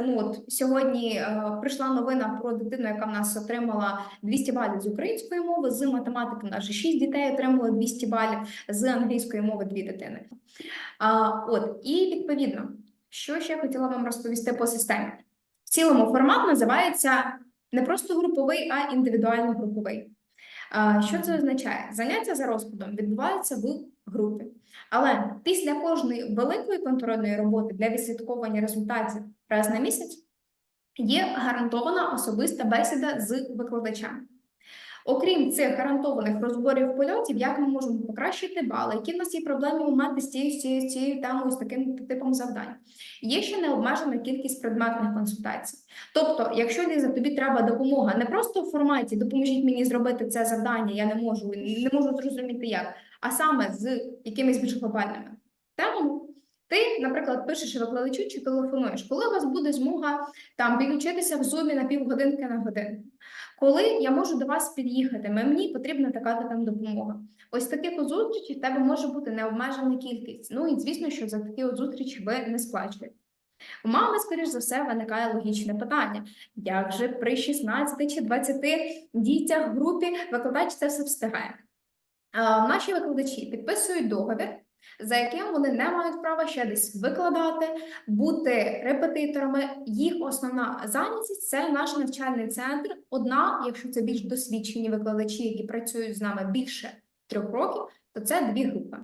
Ну от сьогодні е, прийшла новина про дитину, яка в нас отримала 200 балів з української мови, з математики же 6 дітей отримали 200 балів, з англійської мови 2 дитини. А, от і відповідно, що ще хотіла вам розповісти по системі. В цілому формат називається не просто груповий, а індивідуально груповий. Що це означає? Заняття за розкладом відбуваються в групі. Але після кожної великої контрольної роботи для відслідковування результатів раз на місяць є гарантована особиста бесіда з викладачем. Окрім цих гарантованих розборів польотів, як ми можемо покращити бали, які в нас є проблемні моменти з цією, цією, цією темою, з таким типом завдань. Є ще необмежена кількість предметних консультацій. Тобто, якщо Ліза, тобі треба допомога не просто в форматі допоможіть мені зробити це завдання, я не можу, не можу зрозуміти як, а саме з якимись більш глобальними темами. Ти, наприклад, пишеш викладачу чи телефонуєш, коли у вас буде змога там підключитися в зумі на півгодинки на годину. Коли я можу до вас під'їхати, мені потрібна така там допомога. Ось таких от зустрічей в тебе може бути необмежена кількість. Ну і звісно, що за такі зустрічі ви не сплачуєте. У мами, скоріш за все, виникає логічне питання: як же при 16 чи 20 дітях в групі викладач це все встигає? Наші викладачі підписують договір, за яким вони не мають права ще десь викладати, бути репетиторами. Їх основна зайнятість це наш навчальний центр. Одна, якщо це більш досвідчені викладачі, які працюють з нами більше трьох років, то це дві групи.